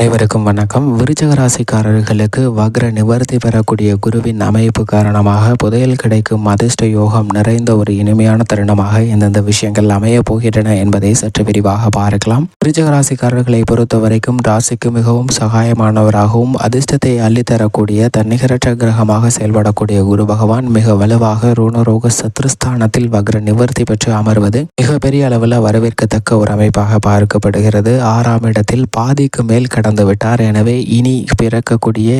அனைவருக்கும் வணக்கம். விருச்சக ராசிக்காரர்களுக்கு வக்ர நிவர்த்தி பெறக்கூடிய குருவின் அமைப்பு காரணமாக புதையல் கிடைக்கும் அதிர்ஷ்ட யோகம் நிறைந்த ஒரு இனிமையான தருணமாக எந்தெந்த விஷயங்கள் அமைய போகின்றன என்பதை சற்று விரிவாக பார்க்கலாம். விருச்சக ராசிக்காரர்களை பொறுத்த வரைக்கும் ராசிக்கு மிகவும் சகாயமானவராகவும் அதிர்ஷ்டத்தை அள்ளித்தரக்கூடிய தன்னிகரற்ற கிரகமாக செயல்படக்கூடிய குரு பகவான் மிக வலுவாக ரோணரோக சத்ருஸ்தானத்தில் வக்ர நிவர்த்தி பெற்று அமர்வது மிகப்பெரிய அளவில் வரவேற்கத்தக்க ஒரு அமைப்பாக பார்க்கப்படுகிறது. ஆறாம் இடத்தில் பாதிக்கு மேல் கடந்து கடந்துவிட்டார் எனவே இனி பிறக்கக்கூடிய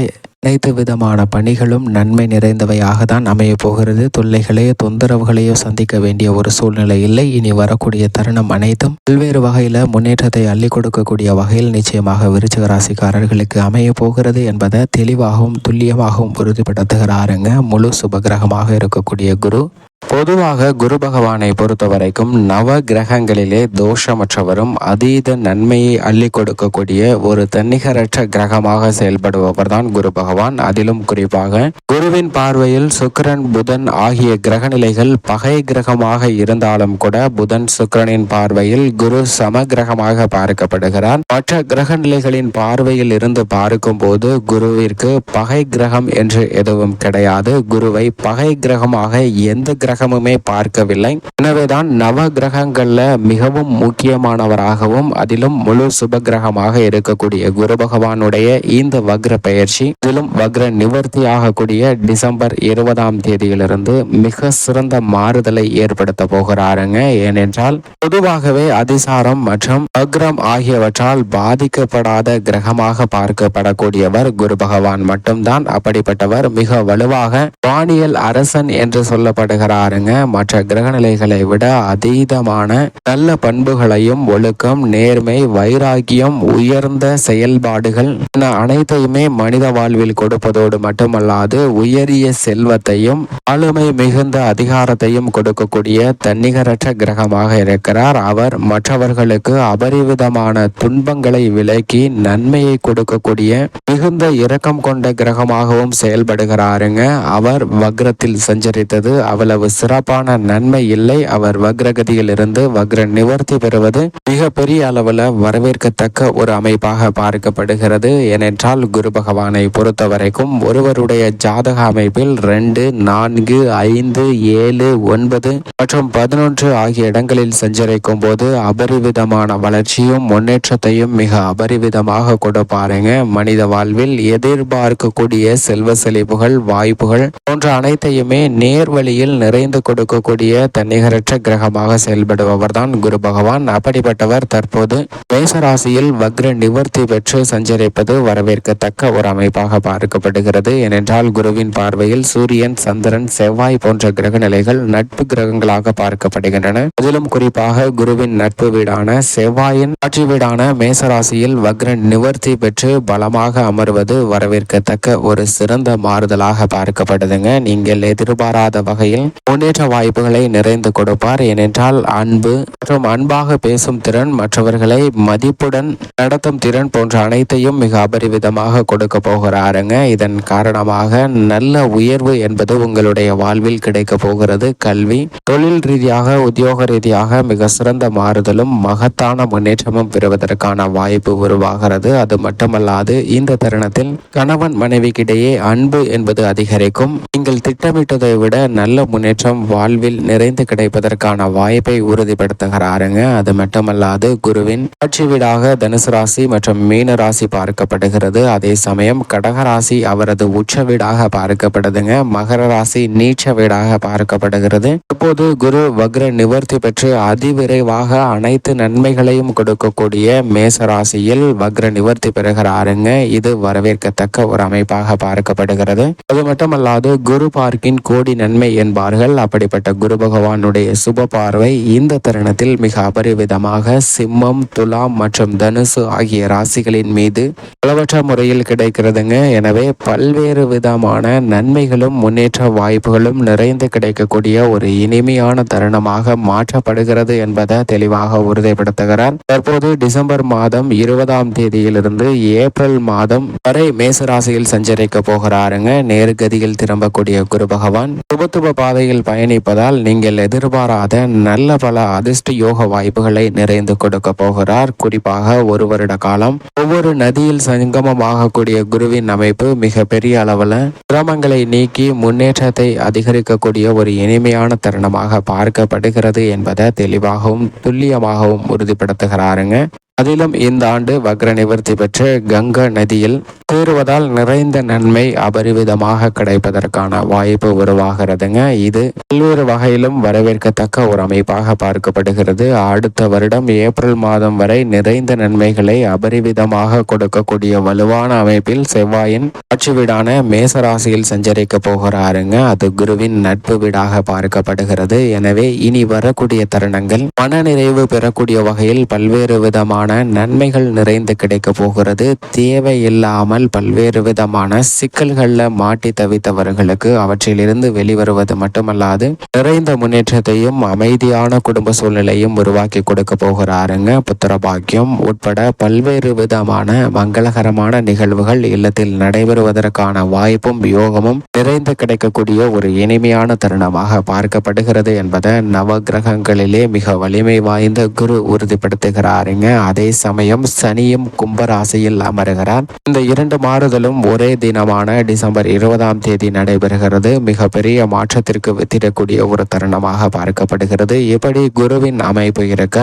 அனைத்து விதமான பணிகளும் நன்மை நிறைந்தவையாக தான் அமைய போகிறது. தொல்லைகளையோ தொந்தரவுகளையோ சந்திக்க வேண்டிய ஒரு சூழ்நிலை இல்லை. இனி வரக்கூடிய தருணம் அனைத்தும் பல்வேறு வகையில் முன்னேற்றத்தை அள்ளி கொடுக்கக்கூடிய வகையில் நிச்சயமாக விருச்சிக ராசிக்காரர்களுக்கு அமைய போகிறது என்பதை தெளிவாகவும் துல்லியமாகவும் உறுதிப்படுத்துகிறாருங்க. முழு சுபகிரகமாக இருக்கக்கூடிய குரு. பொதுவாக குரு பகவானை பொறுத்த வரைக்கும் நவ கிரகங்களிலே தோஷமற்றவரும் அதீத நன்மையை அள்ளி கொடுக்கக்கூடிய ஒரு தன்னிகரற்ற கிரகமாக செயல்படுபவர் தான் குரு பகவான். அதிலும் குறிப்பாக குருவின் பார்வையில் சுக்கிரன் புதன் ஆகிய கிரகநிலைகள் பகை கிரகமாக இருந்தாலும் கூட புதன் சுக்கிரனின் பார்வையில் குரு சம கிரகமாக பார்க்கப்படுகிறார். மற்ற கிரகநிலைகளின் பார்வையில் இருந்து பார்க்கும் போது குருவிற்கு பகை கிரகம் என்று எதுவும் கிடையாது. குருவை பகை கிரகமாக எந்த கிரகமுமே பார்க்கவில்லை. எனவேதான் நவ கிரகங்கள்ல மிகவும் முக்கியமானவராகவும் அதிலும் முழு சுப கிரகமாக இருக்கக்கூடிய குரு பகவானுடைய இந்த வக்ர பயிற்சி இதிலும் வக்ர நிவர்த்தி ஆகக்கூடிய டிசம்பர் இருபதாம் தேதியிலிருந்து மிக சிறந்த மாறுதலை ஏற்படுத்த போகிறாருங்க. ஏனென்றால் பொதுவாகவே அதிசாரம் மற்றும் வக்ரம் ஆகியவற்றால் பாதிக்கப்படாத கிரகமாக பார்க்கப்படக்கூடியவர் குரு பகவான் மட்டும்தான். அப்படிப்பட்டவர் மிக வலுவாக வானியல் அரசன் என்று சொல்லப்படுகிறார். சொல்லப்படுகிறாருங்க மற்ற கிரகநிலைகளை விட அதீதமான நல்ல பண்புகளையும் ஒழுக்கம் நேர்மை வைராகியம் உயர்ந்த செயல்பாடுகள் என அனைத்தையுமே மனித வாழ்வில் கொடுப்பதோடு மட்டுமல்லாது உயரிய செல்வத்தையும் ஆளுமை மிகுந்த அதிகாரத்தையும் கொடுக்கக்கூடிய தன்னிகரற்ற கிரகமாக இருக்கிறார். அவர் மற்றவர்களுக்கு அபரிவிதமான துன்பங்களை விலக்கி நன்மையை கொடுக்கக்கூடிய மிகுந்த இரக்கம் கொண்ட கிரகமாகவும் செயல்படுகிறாருங்க. அவர் வக்ரத்தில் சஞ்சரித்தது அவ்வளவு சிறப்பான நன்மை இல்லை. அவர் வக்ரகதியில் இருந்து வக்ர நிவர்த்தி பெறுவது மிக பெரிய அளவில் வரவேற்கத்தக்க ஒரு அமைப்பாக பார்க்கப்படுகிறது. ஏனென்றால் குரு பகவானை பொறுத்த வரைக்கும் ஒருவருடைய ஜாதக அமைப்பில் ரெண்டு நான்கு ஐந்து ஏழு ஒன்பது மற்றும் பதினொன்று ஆகிய இடங்களில் சஞ்சரிக்கும் போது அபரிவிதமான வளர்ச்சியும் முன்னேற்றத்தையும் மிக அபரிவிதமாக கொடுப்பாருங்க மனித வாழ்வில் எதிர்பார்க்கக்கூடிய செல்வ செழிப்புகள் வாய்ப்புகள் போன்ற அனைத்தையுமே நேர்வழியில் நிறை நிறைந்து கொடுக்கக்கூடிய தன்னிகரற்ற கிரகமாக செயல்படுபவர் தான் குரு பகவான். அப்படிப்பட்டவர் தற்போது மேசராசியில் வக்ர நிவர்த்தி பெற்று சஞ்சரிப்பது வரவேற்கத்தக்க ஒரு அமைப்பாக பார்க்கப்படுகிறது. ஏனென்றால் குருவின் பார்வையில் சூரியன் சந்திரன் செவ்வாய் போன்ற கிரக நிலைகள் நட்பு கிரகங்களாக பார்க்கப்படுகின்றன. அதிலும் குறிப்பாக குருவின் நட்பு வீடான செவ்வாயின் ஆட்சி வீடான மேசராசியில் வக்ர நிவர்த்தி பெற்று பலமாக அமர்வது வரவேற்கத்தக்க ஒரு சிறந்த மாறுதலாக பார்க்கப்படுதுங்க. நீங்கள் எதிர்பாராத வகையில் முன்னேற்ற வாய்ப்புகளை நிறைந்து கொடுப்பார். ஏனென்றால் அன்பு மற்றும் அன்பாக பேசும் திறன் மற்றவர்களை மதிப்புடன் நடத்தும் திறன் போன்ற அனைத்தையும் மிக அபரிவிதமாக கொடுக்க போகிறாருங்க. இதன் காரணமாக நல்ல உயர்வு என்பது உங்களுடைய வாழ்வில் கிடைக்க போகிறது. கல்வி தொழில் ரீதியாக உத்தியோக ரீதியாக மிக சிறந்த மாறுதலும் மகத்தான முன்னேற்றமும் பெறுவதற்கான வாய்ப்பு உருவாகிறது. அது மட்டுமல்லாது இந்த தருணத்தில் கணவன் மனைவிக்கிடையே அன்பு என்பது அதிகரிக்கும். நீங்கள் திட்டமிட்டதை விட நல்ல முன்னேற்றம் வாழ்வில் நிறைந்து கிடைப்பதற்கான வாய்ப்பை உறுதிப்படுத்துகிறாருங்க. அது மட்டுமல்லாது குருவின் ஆட்சி வீடாக தனுசு ராசி மற்றும் மீன ராசி பார்க்கப்படுகிறது. அதே சமயம் கடகராசி அவரது உச்ச வீடாக பார்க்கப்படுதுங்க. மகர ராசி நீச்ச வீடாக பார்க்கப்படுகிறது. இப்போது குரு வக்ர நிவர்த்தி பெற்று அதிவிரைவாக அனைத்து நன்மைகளையும் கொடுக்கக்கூடிய மேச ராசியில் வக்ர நிவர்த்தி பெறுகிறாருங்க. இது வரவேற்கத்தக்க ஒரு அமைப்பாக பார்க்கப்படுகிறது. அது மட்டுமல்லாது குரு பார்க்கின் கோடி நன்மை என்பார்கள். அப்படிப்பட்ட குரு பகவானுடைய சுப பார்வை இந்த தருணத்தில் மிக அபரிவிதமாக சிம்மம் துலாம் மற்றும் தனுசு ஆகிய ராசிகளின் மீது பலவற்ற முறையில் கிடைக்கிறதுங்க. எனவே பல்வேறு விதமான நன்மைகளும் முன்னேற்ற வாய்ப்புகளும் நிறைந்து கிடைக்கக்கூடிய ஒரு இனிமையான தருணமாக மாற்றப்படுகிறது என்பதை தெளிவாக உறுதிப்படுத்துகிறார். தற்போது டிசம்பர் மாதம் இருபதாம் தேதியிலிருந்து ஏப்ரல் மாதம் வரை மேசராசியில் சஞ்சரிக்க போகிறாருங்க. நேர்கதியில் திரும்பக்கூடிய குரு பகவான் சுபத்துப பாதை பாதையில் பயணிப்பதால் நீங்கள் எதிர்பாராத நல்ல பல அதிர்ஷ்ட யோக வாய்ப்புகளை நிறைந்து கொடுக்க போகிறார். குறிப்பாக ஒரு வருட காலம் ஒவ்வொரு நதியில் சங்கமமாகக்கூடிய குருவின் அமைப்பு மிக பெரிய அளவில் சிரமங்களை நீக்கி முன்னேற்றத்தை அதிகரிக்கக்கூடிய ஒரு இனிமையான தருணமாக பார்க்கப்படுகிறது என்பதை தெளிவாகவும் துல்லியமாகவும் உறுதிப்படுத்துகிறாருங்க. அதிலும் இந்த ஆண்டு வக்ர நிவர்த்தி பெற்று கங்கா நதியில் சேருவதால் நிறைந்த நன்மை அபரிவிதமாக கிடைப்பதற்கான வாய்ப்பு உருவாகிறதுங்க. இது பல்வேறு வகையிலும் வரவேற்கத்தக்க ஒரு அமைப்பாக பார்க்கப்படுகிறது. அடுத்த வருடம் ஏப்ரல் மாதம் வரை நிறைந்த நன்மைகளை அபரிவிதமாக கொடுக்கக்கூடிய வலுவான அமைப்பில் செவ்வாயின் ஆட்சி வீடான மேசராசியில் சஞ்சரிக்க போகிறாருங்க. அது குருவின் நட்பு வீடாக பார்க்கப்படுகிறது. எனவே இனி வரக்கூடிய தருணங்கள் மனநிறைவு பெறக்கூடிய வகையில் பல்வேறு விதமான நன்மைகள் நிறைந்து கிடைக்க போகிறது. தேவையில்லாமல் பல்வேறு விதமான சிக்கல்களில் மாட்டி தவித்தவர்களுக்கு அவற்றிலிருந்து வெளிவருவது மட்டுமல்லாது நிறைந்த முன்னேற்றத்தையும் அமைதியான குடும்ப சூழ்நிலையும் உருவாக்கி கொடுக்க போகிறாருங்க. புத்திர பாக்கியம் உட்பட பல்வேறு விதமான மங்களகரமான நிகழ்வுகள் இல்லத்தில் நடைபெறுவதற்கான வாய்ப்பும் யோகமும் நிறைந்து கிடைக்கக்கூடிய ஒரு இனிமையான தருணமாக பார்க்கப்படுகிறது என்பதை நவ கிரகங்களிலே மிக வலிமை வாய்ந்த குரு உறுதிப்படுத்துகிறாருங்க. அதே சமயம் சனியும் கும்பராசியில் அமருகிறார். இந்த இரண்டு மாறுதலும் ஒரே தினமான டிசம்பர் இருபதாம் தேதி நடைபெறுகிறது. மிக பெரிய மாற்றத்திற்கு வித்திடக்கூடிய ஒரு தருணமாக பார்க்கப்படுகிறது. இப்படி குருவின் அமைப்பு இருக்க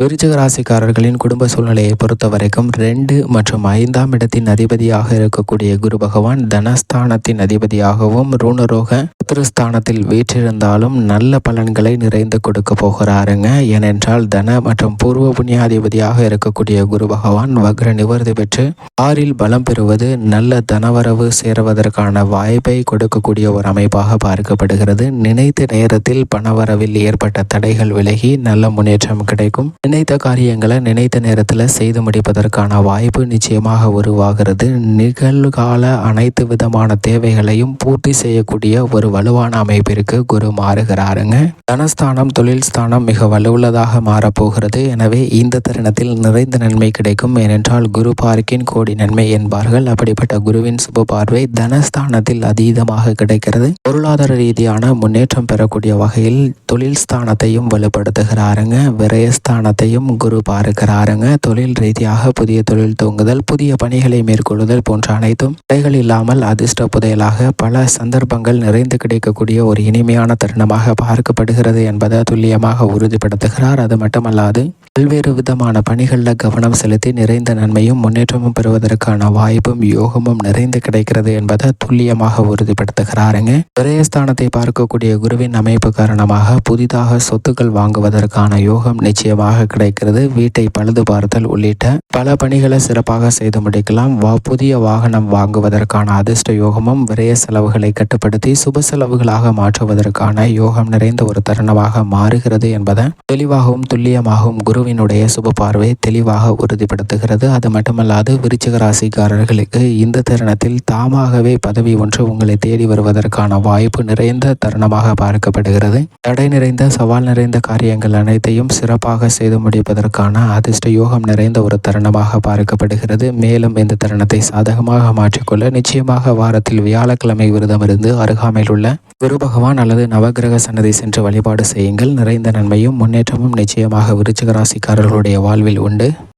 விருச்சிக ராசிக்காரர்களின் குடும்ப சூழ்நிலையை பொறுத்த வரைக்கும் ரெண்டு மற்றும் ஐந்தாம் இடத்தின் அதிபதியாக இருக்கக்கூடிய குரு பகவான் தனஸ்தானத்தின் அதிபதியாகவும் ரூணரோக புத்திரஸ்தானத்தில் வீற்றிருந்தாலும் நல்ல பலன்களை நிறைந்து கொடுக்க போகிறாருங்க. ஏனென்றால் தன மற்றும் பூர்வ புண்ணியாதிபதியாக இருக்கக்கூடிய குரு பகவான் வக்ர நிவர்த்தி பெற்று ஆறில் பலம் பெறுவது நல்ல தனவரவு சேருவதற்கான வாய்ப்பை கொடுக்கக்கூடிய ஒரு அமைப்பாக பார்க்கப்படுகிறது. நினைத்த நேரத்தில் பணவரவில் ஏற்பட்ட தடைகள் விலகி நல்ல முன்னேற்றம் கிடைக்கும். நினைத்த காரியங்களை நினைத்த நேரத்தில் செய்து முடிப்பதற்கான வாய்ப்பு நிச்சயமாக உருவாகிறது. நிகழ்கால அனைத்து விதமான தேவைகளையும் பூர்த்தி செய்யக்கூடிய ஒரு வலுவான அமைப்பிற்கு குரு மாறுகிறாருங்க. தனஸ்தானம் தொழில் ஸ்தானம் மிக வலுவுள்ளதாக மாறப்போகிறது. எனவே இந்த தருணத்தில் நிறைந்த நன்மை கிடைக்கும். ஏனென்றால் குரு பார்க்கின் கோடி நன்மை என்பார்கள். அப்படிப்பட்ட குருவின் சுப பார்வை தனஸ்தானத்தில் அதீதமாக கிடைக்கிறது. பொருளாதார ரீதியான முன்னேற்றம் பெறக்கூடிய வகையில் தொழில் ஸ்தானத்தையும் வலுப்படுத்துகிறாருங்க. விரயஸ்தானத்தையும் குரு பார்க்கிறாருங்க. தொழில் ரீதியாக புதிய தொழில் தூங்குதல் புதிய பணிகளை மேற்கொள்ளுதல் போன்ற அனைத்தும் தடைகள் இல்லாமல் அதிர்ஷ்ட புதையலாக பல சந்தர்ப்பங்கள் நிறைந்து கிடைக்கக்கூடிய ஒரு இனிமையான தருணமாக பார்க்கப்படுகிறது என்பதை துல்லியமாக உறுதிப்படுத்துகிறார். அது மட்டுமல்லாது பல்வேறு விதமான பணிகளில் கவனம் செலுத்தி நிறைந்த நன்மையும் முன்னேற்றமும் பெறுவதற்கான வாய்ப்பும் யோகமும் நிறைந்து கிடைக்கிறது என்பதை துல்லியமாக உறுதிப்படுத்துகிறாருங்க. விரயஸ்தானத்தை பார்க்கக்கூடிய குருவின் அமைப்பு காரணமாக புதிதாக சொத்துக்கள் வாங்குவதற்கான யோகம் நிச்சயமாக கிடைக்கிறது. வீட்டை பழுது பார்த்தல் உள்ளிட்ட பல பணிகளை சிறப்பாக செய்து முடிக்கலாம். வா புதிய வாகனம் வாங்குவதற்கான அதிர்ஷ்ட யோகமும் விரய செலவுகளை கட்டுப்படுத்தி சுப செலவுகளாக மாற்றுவதற்கான யோகம் நிறைந்த ஒரு தருணமாக மாறுகிறது என்பதை தெளிவாகவும் துல்லியமாகவும் குருவினுடைய சுப பார்வை தெளிவாக உறுதிப்படுத்துகிறது. அது மட்டுமல்லாது விருச்சிக ராசிக்காரர்களுக்கு இந்த தருணத்தில் தாமாகவே பதவி ஒன்று உங்களை தேடி வருவதற்கான வாய்ப்பு நிறைந்த தருணமாக பார்க்கப்படுகிறது. தடை நிறைந்த சவால் நிறைந்த காரியங்கள் அனைத்தையும் சிறப்பாக செய்து முடிப்பதற்கான அதிர்ஷ்ட யோகம் நிறைந்த ஒரு தருணமாக பார்க்கப்படுகிறது. மேலும் இந்த தருணத்தை சாதகமாக மாற்றிக்கொள்ள நிச்சயமாக வாரத்தில் வியாழக்கிழமை விரதம் இருந்து அருகாமையில் உள்ள குரு பகவான் அல்லது நவகிரக சன்னதி சென்று வழிபாடு செய்யுங்கள். நிறைந்த நன்மையும் முன்னேற்றமும் நிச்சயமாக விருச்சிக ராசிக்காரர்களுடைய வாழ்வில் உண்டு.